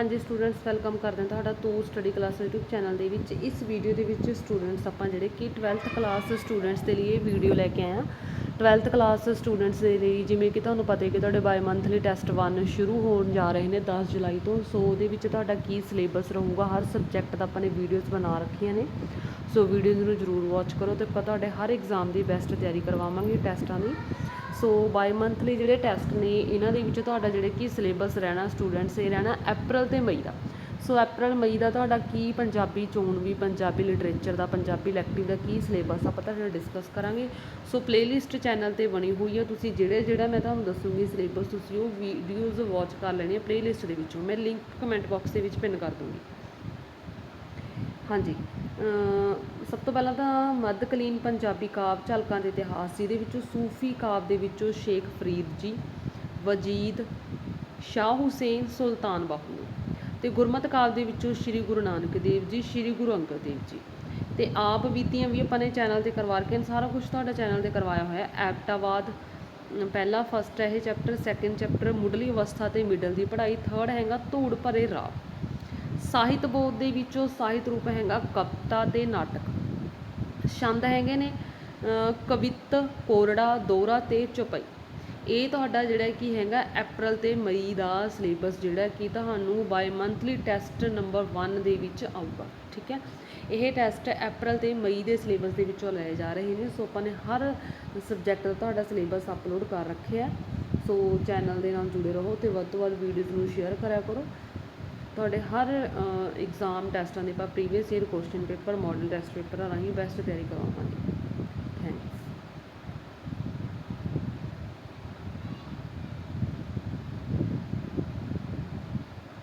ਹਾਂਜੀ students welcome ਕਰਦੇ ਹਾਂ ਤੁਹਾਡਾ ਤੂੰ ਸਟੱਡੀ ਕਲਾਸ YouTube ਚੈਨਲ ਦੇ ਵਿੱਚ। ਇਸ ਵੀਡੀਓ ਦੇ ਵਿੱਚ ਸਟੂਡੈਂਟਸ ਆਪਾਂ ਜਿਹੜੇ ਕਿ 12th ਕਲਾਸ ਸਟੂਡੈਂਟਸ ਦੇ ਲਈ ਇਹ ਵੀਡੀਓ ਲੈ ਕੇ ਆਏ ਹਾਂ। 12th ਕਲਾਸ ਸਟੂਡੈਂਟਸ ਦੇ ਲਈ ਜਿਵੇਂ ਕਿ ਤੁਹਾਨੂੰ ਪਤਾ ਹੈ ਕਿ ਤੁਹਾਡੇ ਬਾਈ ਮੰਥਲੀ ਟੈਸਟ 1 ਸ਼ੁਰੂ ਹੋਣ ਜਾ ਰਹੇ ਨੇ 10 ਜੁਲਾਈ ਤੋਂ। ਸੋ ਉਹਦੇ ਵਿੱਚ ਤੁਹਾਡਾ ਕੀ ਸਿਲੇਬਸ ਰਹੂਗਾ, ਹਰ ਸਬਜੈਕਟ ਦਾ ਆਪਾਂ ਨੇ ਵੀਡੀਓਜ਼ ਬਣਾ ਰੱਖੀਆਂ ਨੇ। ਸੋ ਵੀਡੀਓਜ਼ ਨੂੰ ਜ਼ਰੂਰ ਵਾਚ ਕਰੋ ਤੇ ਆਪਾਂ ਤੁਹਾਡੇ ਹਰ ਐਗਜ਼ਾਮ ਦੀ ਬੈਸਟ ਤਿਆਰੀ ਕਰਵਾਵਾਂਗੇ ਟੈਸਟਾਂ ਦੀ। ਸੋ ਬਾਈ ਮੰਥਲੀ ਜਿਹੜੇ ਟੈਸਟ ਨੇ, ਇਹਨਾਂ ਦੇ ਵਿੱਚ ਤੁਹਾਡਾ ਜਿਹੜੇ ਕੀ ਸਿਲੇਬਸ ਰਹਿਣਾ ਸਟੂਡੈਂਟਸ ਇਹ ਰਹਿਣਾ ਅਪ੍ਰੈਲ ਤੇ ਮਈ ਦਾ। ਸੋ ਅਪ੍ਰੈਲ ਮਈ ਦਾ ਤੁਹਾਡਾ ਕੀ ਪੰਜਾਬੀ ਚੋਣ ਵੀ, ਪੰਜਾਬੀ ਲਿਟਰੇਚਰ ਦਾ, ਪੰਜਾਬੀ ਇਲੈਕਟਿਵ ਦਾ ਕੀ ਸਿਲੇਬਸ ਆਪਾਂ ਤੁਹਾਡੇ ਨਾਲ ਡਿਸਕਸ ਕਰਾਂਗੇ। ਸੋ ਪਲੇਲਿਸਟ ਚੈਨਲ ਤੇ ਬਣੀ ਹੋਈ ਹੈ ਤੁਸੀਂ ਜਿਹੜੇ ਜਿਹੜਾ ਮੈਂ ਤੁਹਾਨੂੰ ਦੱਸੂਗੀ ਸਿਲੇਬਸ ਤੁਸੀਂ ਉਹ ਵੀਡੀਓਜ਼ ਵਾਚ ਕਰ ਲੈਣੀ ਹੈ ਪਲੇਲਿਸਟ ਦੇ ਵਿੱਚੋਂ। ਮੈਂ ਲਿੰਕ ਕਮੈਂਟ ਬਾਕਸ ਦੇ ਵਿੱਚ ਪਿੰਨ ਕਰ ਦੂੰਗੀ। ਹਾਂਜੀ। ਸਭ ਤੋਂ ਪਹਿਲਾਂ ਤਾਂ ਮੱਧਕਾਲੀਨ ਪੰਜਾਬੀ ਕਾਵਿ ਝਲਕਾਂ ਦੇ ਇਤਿਹਾਸ ਜਿਹਦੇ ਵਿੱਚੋਂ ਸੂਫੀ ਕਾਵਿ ਦੇ ਵਿੱਚੋਂ ਸ਼ੇਖ ਫਰੀਦ ਜੀ, ਵਜੀਦ, ਸ਼ਾਹ ਹੁਸੈਨ, ਸੁਲਤਾਨ ਬਾਹੂ ਤੇ ਗੁਰਮਤਿ ਕਾਵਿ ਦੇ ਵਿੱਚੋਂ ਸ੍ਰੀ ਗੁਰੂ ਨਾਨਕ ਦੇਵ ਜੀ, ਸ੍ਰੀ ਗੁਰੂ ਅੰਗਦ ਦੇਵ ਜੀ। ਤੇ ਆਪ ਬੀਤੀਆਂ ਵੀ ਆਪਾਂ ਨੇ ਚੈਨਲ ਤੇ ਕਰਵਾ ਕੇ ਸਾਰਾ ਕੁਝ ਤੁਹਾਡਾ ਚੈਨਲ ਤੇ ਕਰਵਾਇਆ ਹੋਇਆ ਐਪਟਾਵਾਦ ਅਮ, ਪਹਿਲਾ ਫਸਟ ਹੈ ਇਹ ਚੈਪਟਰ ਸੈਕੰਡ ਚੈਪਟਰ ਮੁੱਢਲੀ ਅਵਸਥਾ ਤੇ ਮਿਡਲ ਦੀ ਪੜ੍ਹਾਈ ਥਰਡ ਹੈਗਾ ਧੂੜ ਭਰੇ ਰਾਹ। ਸਾਹਿਤ ਬੋਧ ਦੇ ਵਿੱਚੋਂ ਸਾਹਿਤ ਰੂਪ ਹੈਗਾ ਕਵਿਤਾ ਤੇ ਨਾਟਕ। ਛੰਦ ਹੈਗੇ ਨੇ ਅ, ਕਵਿਤ ਕੋਰੜਾ ਦੋਹਰਾ ਤੇ ਚੁਪਈ। ਇਹ ਤੁਹਾਡਾ ਜਿਹੜਾ ਕੀ ਹੈਗਾ ਅਪ੍ਰੈਲ ਤੇ ਮਈ ਦਾ ਸਿਲੇਬਸ ਜਿਹੜਾ ਕਿ ਤੁਹਾਨੂੰ ਬਾਈ ਮੰਥਲੀ ਟੈਸਟ ਨੰਬਰ 1 ਦੇ ਵਿੱਚ ਆਊਗਾ ਠੀਕ ਹੈ? ਇਹ ਟੈਸਟ ਅਪ੍ਰੈਲ ਤੇ ਮਈ ਦੇ ਸਿਲੇਬਸ ਦੇ ਵਿੱਚੋਂ ਲਏ ਜਾ ਰਹੇ ਨੇ ਸੋ ਆਪਾਂ ਨੇ ਹਰ ਸਬਜੈਕਟ ਦਾ ਤੁਹਾਡਾ ਸਿਲੇਬਸ ਅਪਲੋਡ ਕਰ ਰੱਖਿਆ ਸੋ ਚੈਨਲ ਦੇ ਨਾਲ ਜੁੜੇ ਰਹੋ ਤੇ ਵੱਧ ਤੋਂ ਵੱਧ ਵੀਡੀਓਜ਼ ਨੂੰ ਸ਼ੇਅਰ ਕਰਿਆ ਕਰੋ। ਤੁਹਾਡੇ ਹਰ ਐਗਜ਼ਾਮ ਟੈਸਟਾਂ ਦੇ ਆਪਾਂ previous year question paper model test ਪੇਪਰਾਂ ਰਾਹੀਂ ਬੈਸਟ ਤਿਆਰੀ ਕਰਵਾਵਾਂਗੇ।